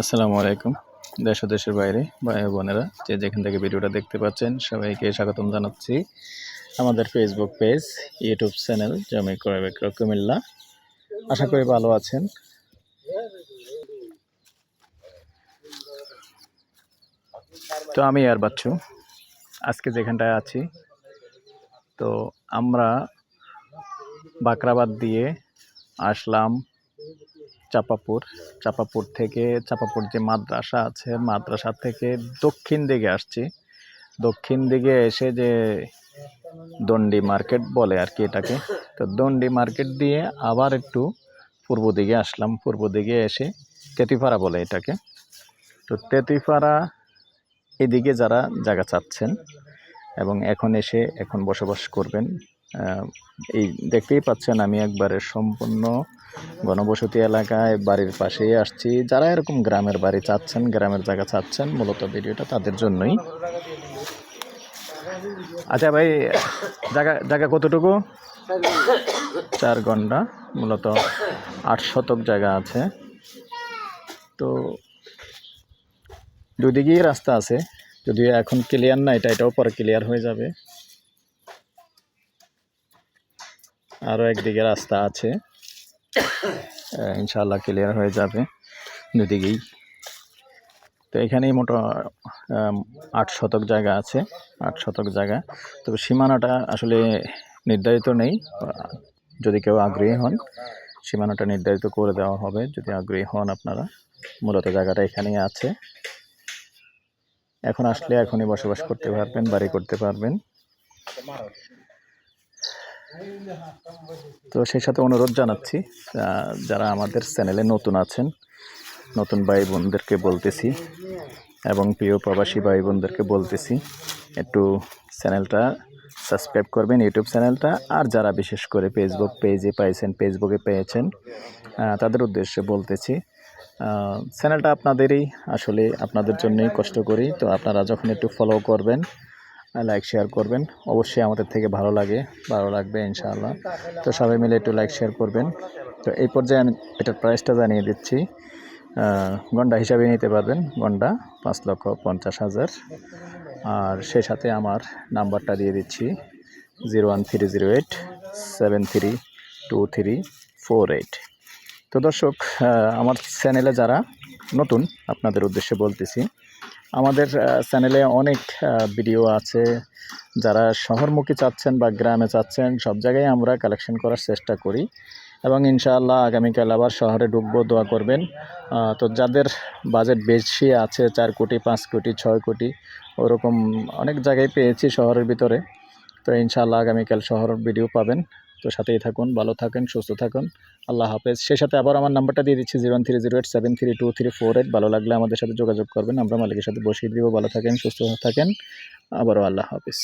আসসালামু আলাইকুম, দেশ ও দেশের বাইরে ভাই বোনেরা, যে যেখান থেকে ভিডিওটা দেখতে পাচ্ছেন, সবাইকে স্বাগতম জানাচ্ছি আমাদের ফেসবুক পেজ ইউটিউব চ্যানেল জমি ক্রয় বিক্রয় কুমিল্লা আশা করি ভালো আছেন। তো আমি আর বাচ্চু, আজকে যেখানটায় আছি, তো আমরা বাকরাবাদ দিয়ে আসলাম চাপাপুর। চাপাপুর থেকে চাপাপুর যে মাদ্রাসা আছে, মাদ্রাসা থেকে দক্ষিণ দিকে আসছি। দক্ষিণ দিকে এসে যে দণ্ডি মার্কেট বলে আর কি এটাকে, তো দণ্ডি মার্কেট দিয়ে আবার একটু পূর্ব দিকে আসলাম। পূর্ব দিকে এসে তেতিপাড়া বলে এটাকে। তো তেতিপাড়া এদিকে যারা জায়গা চাচ্ছেন এবং এখন এসে এখন বসবাস করবেন এই দেখতেই পাচ্ছেন আমি একবারে সম্পূর্ণ ঘনবসতি এলাকায় বাড়ির পাশেই আসছি। যারা এরকম গ্রামের বাড়ি চাচ্ছেন, গ্রামের জায়গা চাচ্ছেন, মূলত ভিডিওটা তাদের জন্যই। আচ্ছা ভাই, জায়গা জায়গা কতটুকু? চার ঘণ্টা, মূলত আট শতক জায়গা আছে। তো দুদিকেই রাস্তা আছে। যদিও এখন ক্লিয়ার না, এটা, এটাও পরে ক্লিয়ার হয়ে যাবে। আরও একদিকে রাস্তা আছে। ইনশাআল্লাহ ক্লিয়ার হয়ে যাবে দুদিকেই। তো এখানেই মোটো আট শতক জায়গা আছে, আট শতক জায়গা। তবে সীমানাটা আসলে নির্ধারিত নেই, যদি কেউ আগ্রহী হন, সীমানাটা নির্ধারিত করে দেওয়া হবে। যদি আগ্রহী হন আপনারা, মূলত জায়গাটা এখানেই আছে। এখন আসলে এখনই বসবাস করতে পারবেন, বাড়ি করতে পারবেন। তো সেই সাথে অনুরোধ জানাচ্ছি যারা আমাদের চ্যানেলে নতুন আছেন, নতুন ভাই বোনদেরকে বলতেছি এবং প্রিয় প্রবাসী ভাই বোনদেরকে বলতেছি, একটু চ্যানেলটা সাবস্ক্রাইব করবেন, ইউটিউব চ্যানেলটা, আর যারা বিশেষ করে ফেসবুক পেজে পাইছেন, ফেসবুকে পেয়েছেন তাদের উদ্দেশ্যে বলতেছি চ্যানেলটা আপনাদেরই, আসলে আপনাদের জন্যই কষ্ট করি, তো আপনারা যখন একটু ফলো করবেন লাইক শেয়ার করবেন। অবশ্যই আমাদের থেকে ভালো লাগে, ভালো লাগবে ইনশাআল্লাহ। তো সবাই মিলে একটু লাইক শেয়ার করবেন। তো এই পর্যায়ে আমি এটার প্রাইসটা জানিয়ে দিচ্ছি। গন্ডা হিসাবে নিতে পারবেন। গন্ডা পাঁচ লক্ষ পঞ্চাশ হাজার। আর সেই সাথে আমার নাম্বারটা দিয়ে দিচ্ছি। Zero one three zero eight, seven three two three four eight. তো দর্শক আমার চ্যানেলে যারা নতুন, আপনাদের উদ্দেশ্যে বলতেছি আমাদের চ্যানেলে অনেক ভিডিও আছে। যারা শহরমুখী চাচ্ছেন বা গ্রামে চাচ্ছেন, সব জায়গায় আমরা কালেকশন করার চেষ্টা করি। এবং ইনশাআল্লাহ আগামীকাল আবার শহরে ডুববো দোয়া করবেন। তো যাদের বাজেট বেশি আছে, চার কোটি, পাঁচ কোটি, ছয় কোটি, ওরকম অনেক জায়গায় পেয়েছি শহরের ভিতরে। তো ইনশাআল্লাহ আগামীকাল শহর ভিডিও পাবেন। তো সাথেই থাকুন, ভালো থাকেন, সুস্থ থাকুন। আল্লাহ হাফেজ। সেই সাথে আবার আমার নাম্বারটা দিয়ে দিচ্ছি zero three zero eight seven three two three four eight. ভালো লাগলে আমাদের সাথে যোগাযোগ করবেন। আমরা মালিকের সাথে বসিয়ে দিব। ভালো থাকেন, সুস্থ থাকেন। আবারও আল্লাহ হাফেজ।